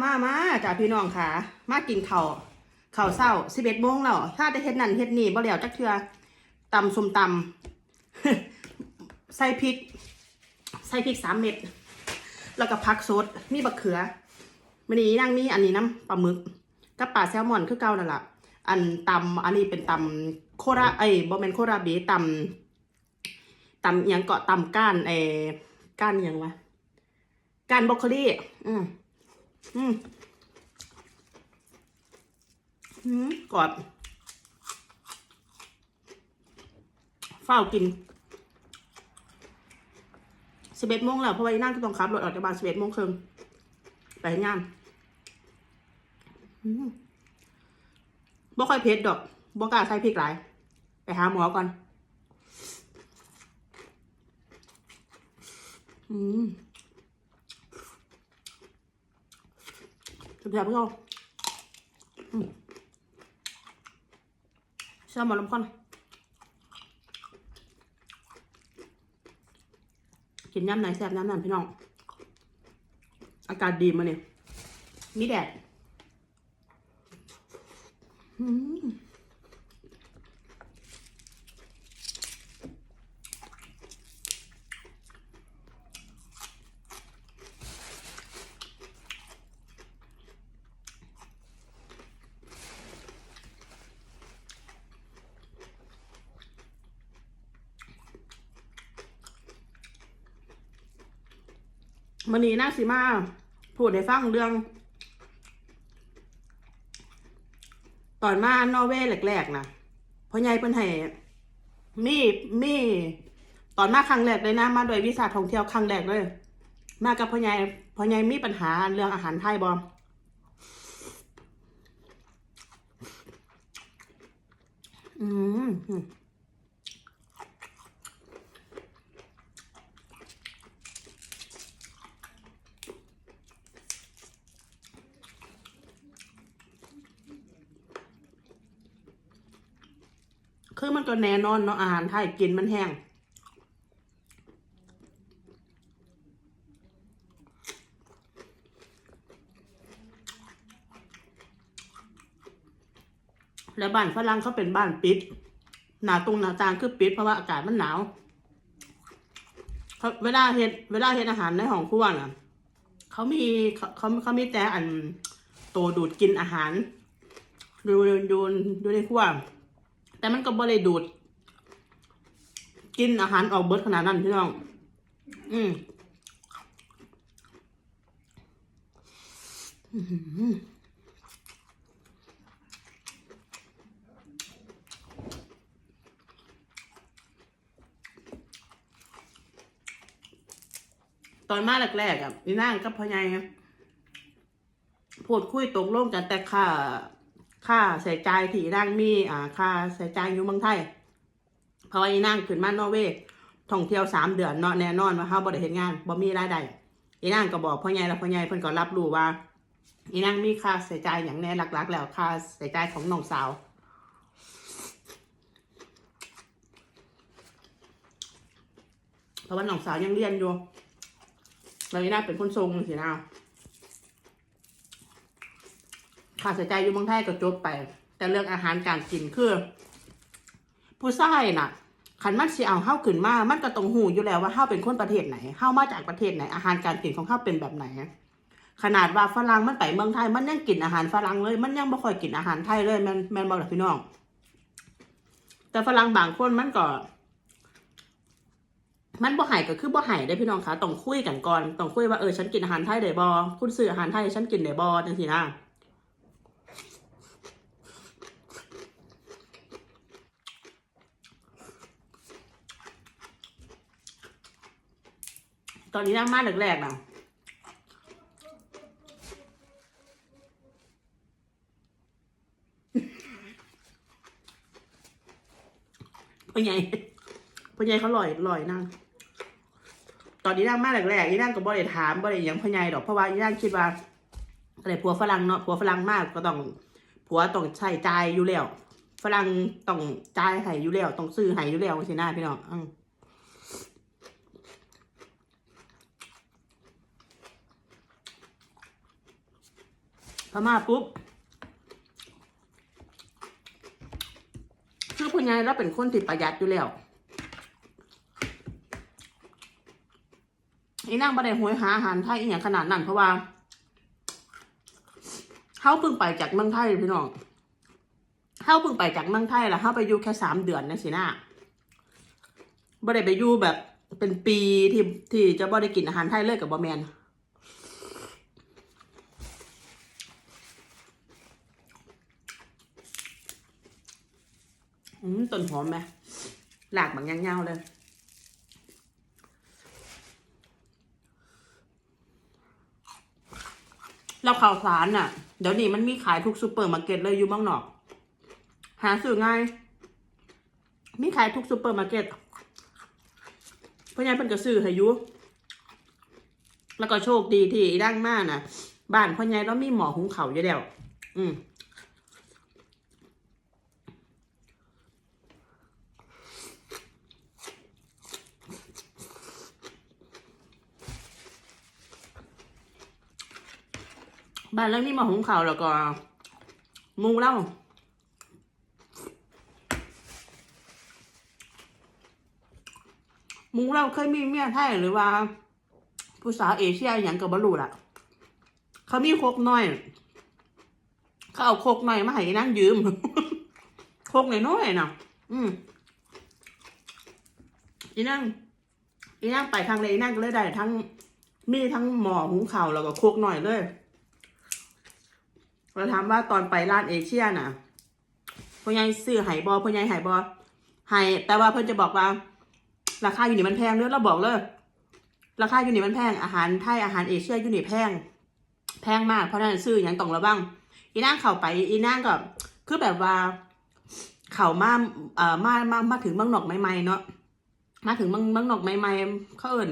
มามาจ้าพี่น้องค่ะ มากินข้าวข้าวเช้าสิบเอ็ดโมงแล้วถ้าจะเฮ็ดนั่นเฮ็ดนี่บ่แล้วจักเทือตำส้มตำใส่พริก ใส่พริกสามเม็ด แล้วก็ผักสดมีบักเขือมันนี้นั่งมีอันนี้น้ำปลาหมึกกับปลาแซลมอนคือเก่านั่นล่ะอันตำอันนี้เป็นตำโคราเอ้ยบ่แม่นโคราเบตำตำอิหยังเกาะตำก้านเอ้ก้านอิหยังวะก้านบรอกโคลีอืม อืมอืมกรอบเฝ้ากินสิบเอ็ดโมงแล้วเพราะว่านั่งก็ต้องขับรถออกจากบ้านสิบเอ็ดโมงครึ่งไปงานบ่ค่อยเผ็ดดอกบ่กล้าใส่พริกหลาย ไปหาหมอก่อน อืม สุดยอดพี่น้องอืมเชื่อหมอลำคอนกินน้ำไหนแซ่บน้ำนั้นพี่น้อง อากาศดีมาเนี่ยมีแดด อืม มันนี้น่าสิมาพูดให้ฟังเรื่อง ตอนมานอร์เวย์แรกๆนะพ่อใหญ่เพิ่นให้มีมีตอนมาครั้งแรกเลยนะมาโดยวีซ่าท่องเที่ยวครั้งแรกเลย มากับพ่อใหญ่พ่อใหญ่มีปัญหาเรื่องอาหารไทยบอมอืม คือมันก็แน่นอนเนาะอาหารไทยกินมันแห้งแล้วบ้านฝรั่งเขาเป็นบ้านปิด หนาตรงหนาจางคือปิดเพราะว่าอากาศมันหนาวเวลาเฮ็ดเวลาเฮ็ดอาหารในห้องครัวน่ะเขามีเขาเขาเขามีแต่อันโตดูดกินอาหารดูดูดูในครัว แต่มันก็บ่ได้ดูด กินอาหารออกเบิร์ดขนาดนั้นพี่น้อง อืมตอนมาแรกๆอะนี่นั่งกับพ่อใหญ่ไงพูดคุยตกลงกันแต่ค่า ค่าใส่ใจที่นั่งมีอ่าค่าใส่ใจอยู่เมืองไทยเพราะว่าอีนั่งขึ้นมานอร์เวย์ท่องเที่ยวสามเดือนเนาะแน่นอนว่าเฮาบ่ได้เฮ็ดงานบ่มีรายได้อีนั่งก็บอกพ่อใหญ่แล้วพ่อใหญ่เพิ่นก็รับรู้ว่าอีนั่งมีค่าใช้จ่ายอย่างแน่หลักๆ แล้วค่าใช้จ่ายของน้องสาวเพราะว่าน้องสาวยังเรียนอยู่แล้วอีนั่งเป็นคนทรงสินะ ค่าใช้จ่ายอยู่เมืองไทยก็จบไป แต่เรื่องอาหารการกินคือ ผู้ชายน่ะขันมันสิเอาเฮาขึ้นมา มันก็ต้องหูอยู่แล้วว่าเฮาเป็นคนประเทศไหนเฮามาจากประเทศไหน อาหารการกินของเฮาเป็นแบบไหน ขนาดว่าฝรั่งมันไปเมืองไทย มันยังกินอาหารฝรั่งเลย มันยังบ่ค่อยกินอาหารไทยเลยแม่นแม่นบ่ล่ะพี่น้อง แต่ฝรั่งบางคนมันก็มันบ่หายก็คือบ่หายได้พี่น้องคะต้องคุยกันก่อนต้องคุยว่าเออฉันกินอาหารไทยได้บ่คุณซื้ออาหารไทยฉันกินได้บ่จังซี่นะ ตอนนี้นั่งมาแรกๆนะพ่อใหญ่พ่อใหญ่เขาลอยลอยนั่ง ตอนนี้นั่งมาแรกๆนี่นั่งก็บ่ได้ถามบ่ได้ยังพ่อใหญ่ดอกเพราะว่านี่นั่งคิดว่าอะไรผัวฝรั่งเนาะผัวฝรั่งมากก็ต้องผัวต้องใช้จ่ายอยู่แล้วฝรั่งต้องจ่ายให้อยู่แล้วต้องซื้อให้อยู่แล้วสินะพี่น้อง พม่าปุ๊บคือผู้ใหญ่เราเป็นคนที่ประหยัดอยู่แล้วอีนั่งบันไดหวยหาอาหารไทยอีอย่างขนาดนั้นเพราะว่าเขาเพิ่งไปจากเมืองไทยพี่น้องเขาเพิ่งไปจากเมืองไทยแล้วเขาไปอยู่แค่สามเดือนนะสินะบันได้ไปอยู่แบบเป็นปีที่ที่จะบ่ได้กินอาหารไทยเลยกับบอแมน อืมต้นหอมไหมหลากบางยาวๆเลยแล้วข่าวสารน่ะ เดี๋ยวนี้มันมีขายทุกซูเปอร์มาร์เก็ตเลยอยู่เมืองนอก หาซื้อง่าย มีขายทุกซูเปอร์มาร์เก็ตเพราะงั้นเพิ่นก็ซื้อให้ยู่แล้วก็โชคดีที่ดั้งมากน่ะบ้านพ่อใหญ่เรามีหมอหุงเขาอยู่แล้วอืม บ้านแล้วมีหมาหุงข้าวแล้วก็มุงเล่ามุงเล่าเคยมีเมียไทยหรือว่า ผู้สาวเอเชียอย่างกับบรูล่ะ เขามีโคกน้อย เขาเอาโคกน้อยมาให้นั่งยืม โคกน้อยๆน่ะอืมอีนั่งอีนั่งไปทางเลยอีนั่งก็เลยได้ทั้งมีทั้งหมอหุงข้าวแล้วก็โคกหน่อยเลย เราถามว่าตอนไปร้านเอเชียน่ะพ่อใหญ่ซื้อไหบอพ่อใหญ่ไหบอไหแต่ว่าเพิ่อนจะบอกว่า ราคาอยู่นี่มันแพงเด้อเราบอกเลยราคาอยู่นี่มันแพงอาหารไทยอาหารเอเชียอยู่นี่แพง แพงมากเพราะนั้นซื้ออย่างต้องระวังอีนั่งเข้าไปอีนั่งก็คือแบบว่า เข้ามาเอ่อมามามาถึงเมืองนอกใหม่ๆเนาะมาถึงเมืองเมืองนอกใหม่ๆเขาเอิ่น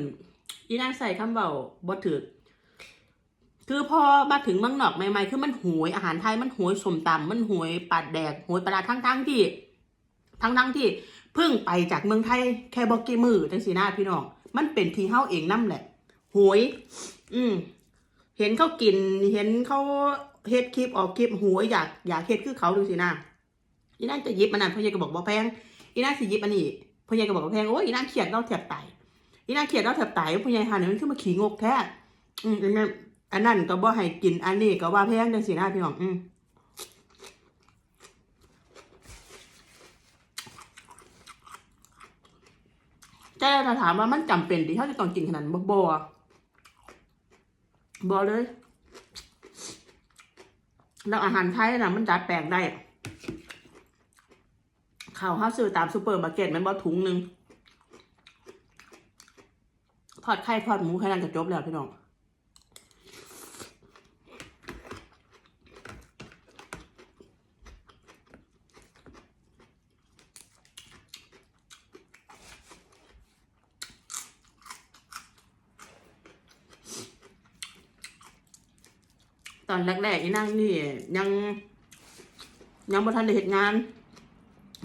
อีนั่งใส่คำเบาบ่ถือ คือพอมาถึงเมืองนอกใหม่ๆ คือมันหวยอาหารไทยมันหวยสมตำมันหวยปาดแดกหวยปลาร้าทั้งทั้งๆที่ ทั้งทั้งๆที่เพิ่งไปจากเมืองไทยแค่บอกกี่มือจังสีหน้าพี่น้องมันเป็นที่เฮาเองนั่นแหละหวย อืม เห็นเขากิน เห็นเขาเฮ็ดคลิปออกคลิปหวยอยากอยากเฮ็ดคือเขาดูสิหน้าอีนั่นจะยิบมันนั่นพ่อใหญ่ก็บอกบ่แพงอีนั่นสิยิบอันนี้พ่อใหญ่ก็บอกบ่แพงโอ้ยอีนั่นเขียดเราแถบไตอีนั่นเขียดเราแถบไตพ่อใหญ่หาเนี่ยมันขึ้นมาขี่งกแท้อืมอันนั้น อันนั้นก็บ่ให้กินอันนี้ก็ว่าแพงจังสินะพี่น้องอืมแต่ถ้าถามว่ามันจำเป็นที่เขาจะต้องกินขนาดบ่บ่บ่เลย แล้วอาหารไทยนะมันดัดแปลงได้ข้าวห้าซื้อตามซูเปอร์มาร์เก็ตแมันบ่ถุงหนึ่งทอดไข่ทอดหมูแค่นั้นก็จบแล้วพี่น้อง ตอนแรกๆอีนั่งนี่ ยัง ยังบ่ทันได้เฮ็ดงาน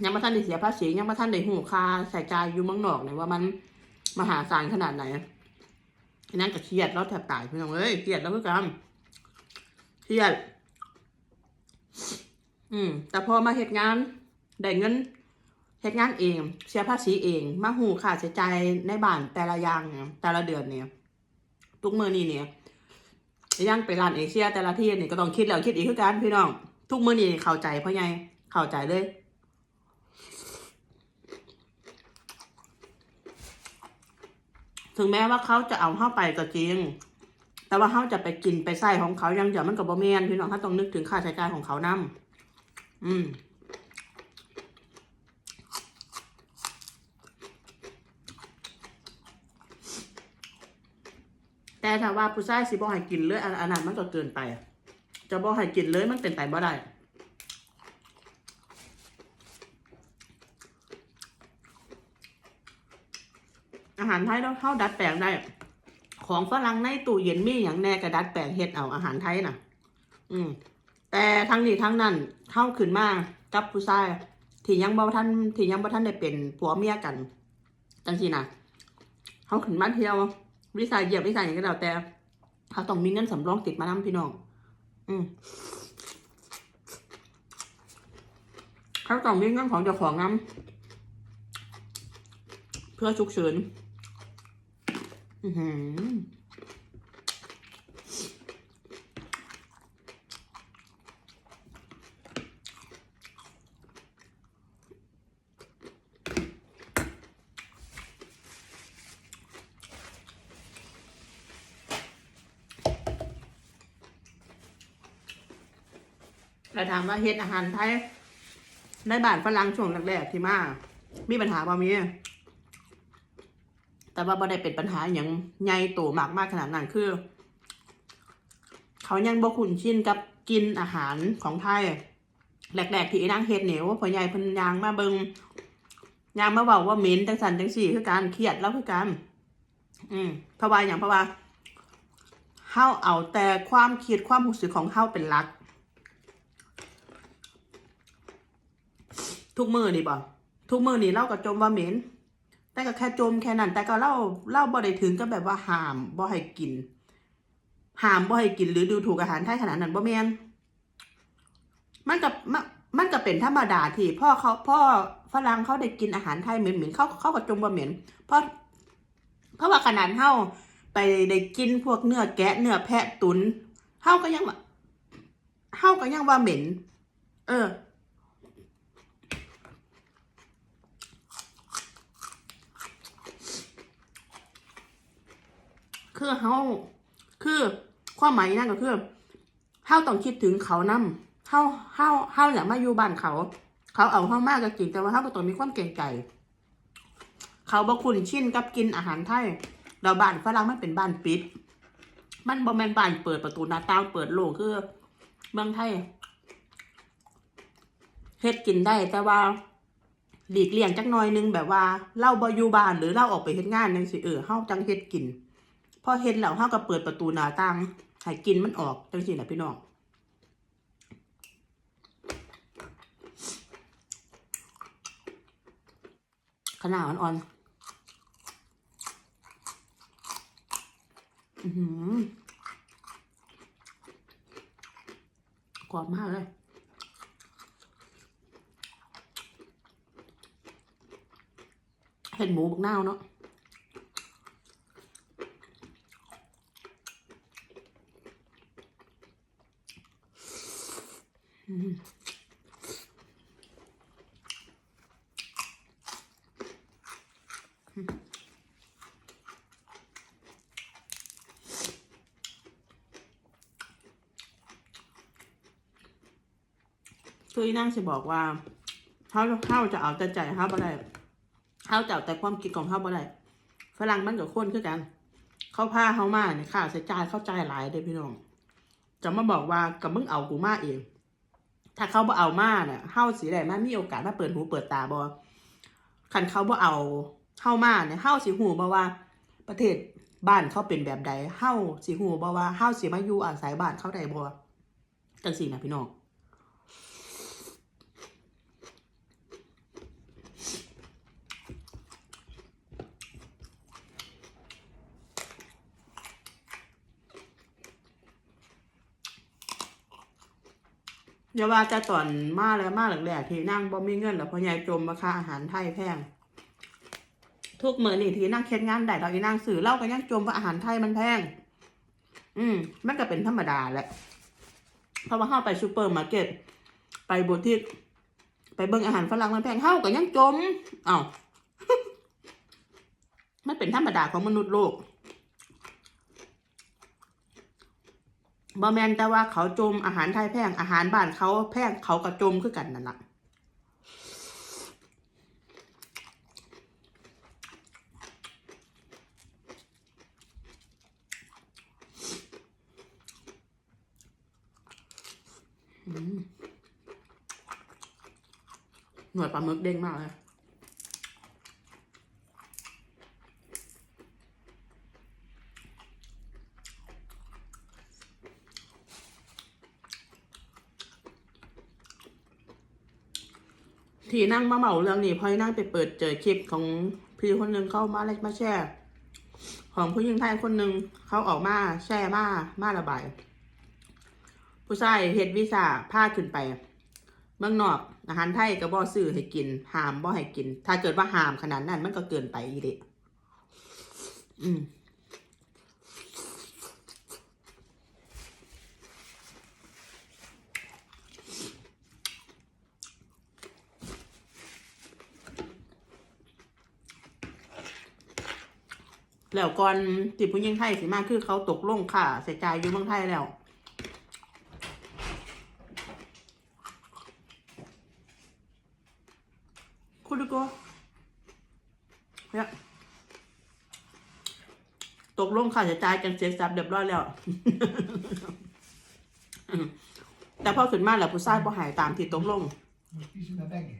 ยังบ่ทันได้เสียภาษียังบ่ทันได้หูค่าใส่ใจยอยู่เมืองนอกเนี่ยว่ามันมหาศาลขนาดไหนอีนั่งก็เครียดแล้วแทบตายพี่น้องเอ้ยเครียดแล้วคือกันเครียด อืม แต่พอมาเฮ็ดงานได้เงินเฮ็ดงานเองเสียภาษีเอง มาหูค่าใช้จ่ายในบ้านแต่ละอย่างแต่ละเดือนเนี่ย ทุกมื้อนี้เนี่ย ยังไปร้านเอเชียแต่ละที่นี่ก็ต้องคิดแล้วคิดอีกคือกันพี่น้อง ทุกมื้อนี่เข้าใจเพราะไงเข้าใจเลยถึงแม้ว่าเขาจะเอาเข้าไปก็จริง แต่ว่าเขาจะไปกินไปใส่ของเขายังเดี๋ยวมันกับบ่แมนพี่น้องเขาต้องนึกถึงค่าใช้จ่ายของเขานํอืม แต่ถ้าว่าผู้ชายสิบ่ให้กินเลยอันอันนั้นมันก็เกินไป จะบ่ให้กินเลยมันเป็นไปบ่ได้อาหารไทยเราเข้าดัดแปลงได้ ของฝรั่งในตู้เย็นมีอย่างแน่กระดัดแปลงเฮ็ดเอาอาหารไทยน่ะ อืม แต่ทั้งนี้ทั้งนั้นเข้าขึ้นมากับผู้ชายที่ยังบ่ท่านที่ยังบ่ท่านได้เป็นผัวเมียกันจังซี่น่ะเข้าขึ้นมาเที่ยว วิสัยเหยียบวิสัยอย่างก็แล้วแต่เขาต้องมีเงินสำรองติดมานำพี่น้อง อืมเขาต้องมีเงินของเจ้าของน้ำเพื่อฉุกเฉิน อือหือ เราถามว่าเฮ็ดอาหารไทยได้บ้านฝรั่งช่วงแรกๆที่มา มีปัญหาบ่มีแต่ว่าบ่ได้เป็นปัญหาอย่างใหญ่โตมากมากขนาดนั้นคือ เขายังบ่คุ้นชินกับกินอาหารของไทยแรกๆที่อีนางเฮ็ดเนี่ยว่าพ่อใหญ่พิ่นยางมาเบิงยางมาเว้าว่าเหม็นจังสันจังสี่คือการเครียดแล้วคือการอืมเพราะว่าอย่างเพราะว่าเฮาเอาแต่ความคิดความรู้สึกของเฮาเป็นหลัก ทุกมือนี่บ่ทุกมือนี่เล่ากับจมว่าเหม็น แต่ก็แค่จมแค่นั้น แต่ก็เล่าเล่าบ่ได้ถึงก็แบบว่าห้ามบ่ให้กินห้ามบ่ให้กินหรือดูถูกอาหารไทยขนาดนั้นบ่แม่นมันกับมันมันก็เป็นธรรมดาที่พ่อเขาพ่อฝรั่งเขาได้กินอาหารไทยเหม็นๆเขาเขาก็จมว่าเหม็นเพราะเพราะว่าขนาดเฮาไปได้กินพวกเนื้อแกะเนื้อแพะตุนเฮาก็ยังว่าเฮาก็ยังว่าเหม็น เออ คือเฮาคือความหมายนั่นก็คือเฮาต้องคิดถึงเขานำเฮาเฮาเฮาอยากมาอยู่บ้านเขา เขาเอาเฮามากก็จริงแต่ว่าเฮาก็ต้องมีความเกรงใจเขาบ่คุ้นชินกับกินอาหารไทยเราบ้านฝรั่งมันเป็นบ้านปิด มันบ่แม่นบ้านเปิดประตูหน้าต่างเปิดโล่งคือเมืองไทยเฮ็ดกินได้ แต่ว่าหลีกเลี่ยงจักหน่อยนึงแบบว่าเล่าบ่อยู่บ้านหรือเล่าออกไปเฮ็ดงานจังซี่เออเฮาจังเฮ็ดกิน พอเห็นแล้วเฮาก็เปิดประตูหน้าต่างให้กินมันออกจังซี่แหละพี่น้องขนาดอ่อนๆอือหือกรอบมากเลยเห็ดหมูบักนาวเนาะ คืออีนั่งสิบอกว่าเขาเขาจะเอาแต่ใจเขาบ่ได้เขาจะเอาแต่ความคิดของเขาบ่ได้ฝรั่งมันกับคนคือกัน เขาพาเขามาเนี่ยค่าใช้จ่ายเข้าใจหลายเด้พี่น้อง จะมาบอกว่ากับมึงเอากูมาเอง ถ้าเขาบ่เอามาเนี่ยเฮาสิได้มามีโอกาสมาเปิดหูเปิดตาบ่คันเขาบ่เอาเฮามาเนี่ยเฮาสิหูบ่ว่าประเทศบ้านเขาเป็นแบบใดเฮาสิหูบ่ว่าเฮาสิมาอยู่อาศัยบ้านเขาได้บ่จังซี่นะพี่น้อง อย่าว่าจะตอนมาแล้วมาแรกๆที่นั่งบ่มีเงินแล้วพอใหญ่จมราคาอาหารไทยแพง ทุกมื้อนี่ที่นั่งเฮ็ดงานได้เราอีนั่งสื่อเล่าก็ยังจมว่าอาหารไทยมันแพง อืมมันก็เป็นธรรมดาแหละเพราะว่าเฮาไปซูเปอร์มาร์เก็ตไปบูติกไปเบิ่งอาหารฝรั่งมันแพงเฮาก็ยังจมอ้าวมันเป็นธรรมดาของมนุษย์โลก บอแมนแต่ว่าเขาจมอาหารไทยแพงอาหารบ้านเขาแพงเขาก็จมคือกันนั่นแหละหน่วยปลาหมึกเด้งมากเลย ที่นั่งมาเหมาเรื่องนี้พราะนั่งไปเปิดเจอคลิปของพี่คนหนึ่งเข้ามาเลยมาแชร์ของผู้หญิงไทยคนหนึ่งเขาออกมาแชร์มามาระบาย ผู้ชายเฮ็ดวีซ่าพาขึ้นไปเมืองนอกอาหารไทยก็บ่ซื้อให้กินห้ามบ่ให้กิน ถ้าเกิดว่าห้ามขนาดนั้นมันก็เกินไปอีเดอืม แล้วก่อนที่ผู้หญิงไทยสิมาคือเขาตกลงค่ะใส่ใจายอยู่เมืองไทยแล้วคุณดูก็เนี่ยตกลงค่าใช้จ่ายกันเสียสับเรียบร้อยแล้วแต่พอขึ้นมาแล้วผู้ชายบ่หายตามที่ตกลง Spise med begge.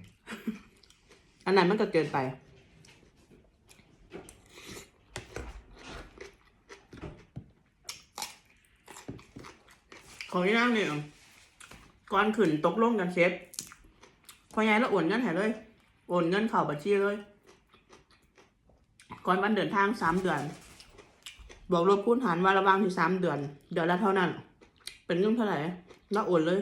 อันนั้นมันก็เกินไป ขอที่นั่งเนี่ยก่อนขึ้นตกลงกันเสร็จพอไงแล้วโอนเงินให้เลยโอนเงินเข้าบัญชีเลย ก่อนวันเดินทางสามเดือน บอกลบคูณหารว่าระว่างที่สามเดือน เดือนละเท่านั้น เป็นเงินเท่าไหร่แล้วโอนเลย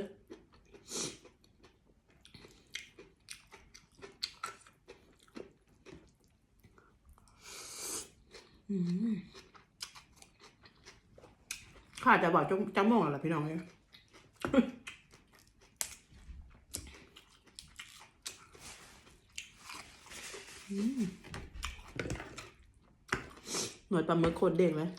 ข้าจะบอกจังจังโมงแล้วล่ะพี่น้องเนี่ยหน่วยปลาหมึกโคตรเด้งเลย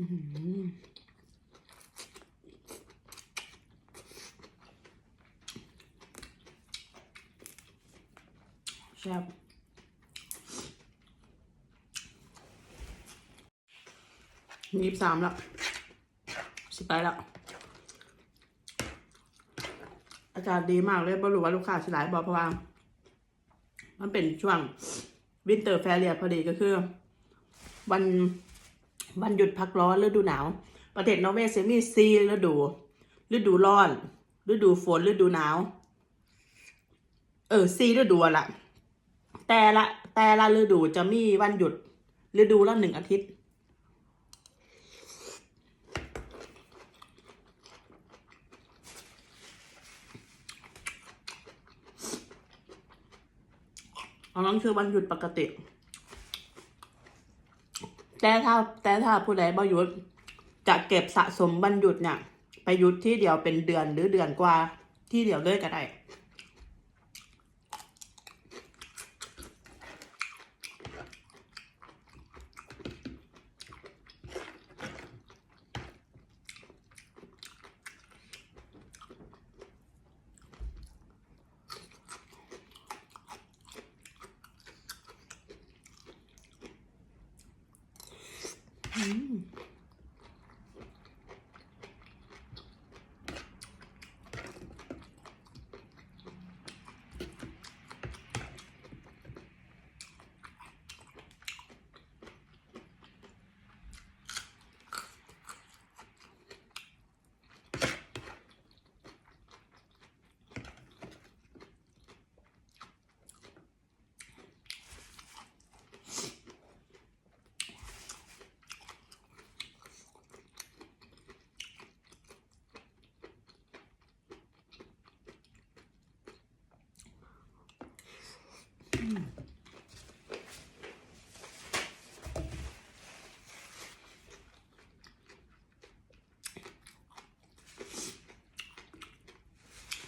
แซ่บยี่สิบสามแล้วสิไปแล้วอากาศดีมากเลยบรู้ว่าลูกค้าสิหลายบอเพราะว่ามันเป็นช่วงวินเตอร์แฟเรียพอดีก็คือ วัน วันหยุดพักร้อนฤดูหนาว ประเทศนอร์เวย์จะมีซีฤดู ฤดูร้อน ฤดูฝนฤดูหนาว เออซีฤดูละแต่ละแต่ละฤดูจะมีวันหยุดฤดูละหนึ่งอาทิตย์อันนั้นคือวันหยุดปกติ แต่ถ้าแต่ถ้าผู้ใดบ่หยุดจะเก็บสะสมวันหยุดเนี่ยไปหยุดที่เดียวเป็นเดือนหรือเดือนกว่าที่เดียวเลยก็ได้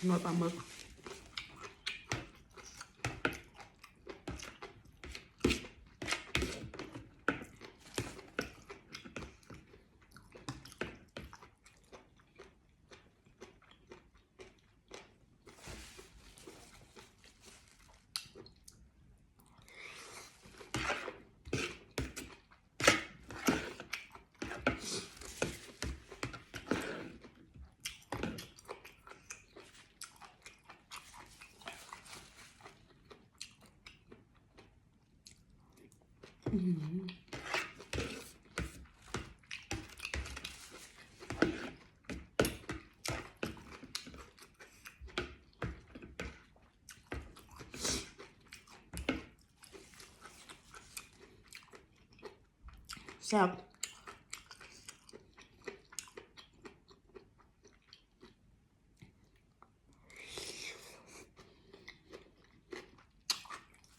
หน่ว แซ่บ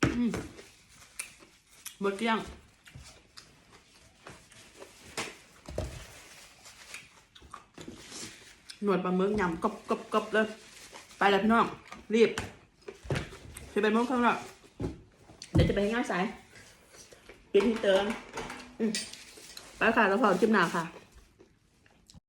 อืม หมดเกลี้ยงหนวดปลาหมึกยำกรอบกรอบกรอบเลย ไปแล้วพี่น้อง รีบจะเป็นโมงข้างหล้วเดี๋ยวจะไปง่ายสายปิดที่เติมอืมไปค่ะแล้วพอจิ้มหนาค่ะ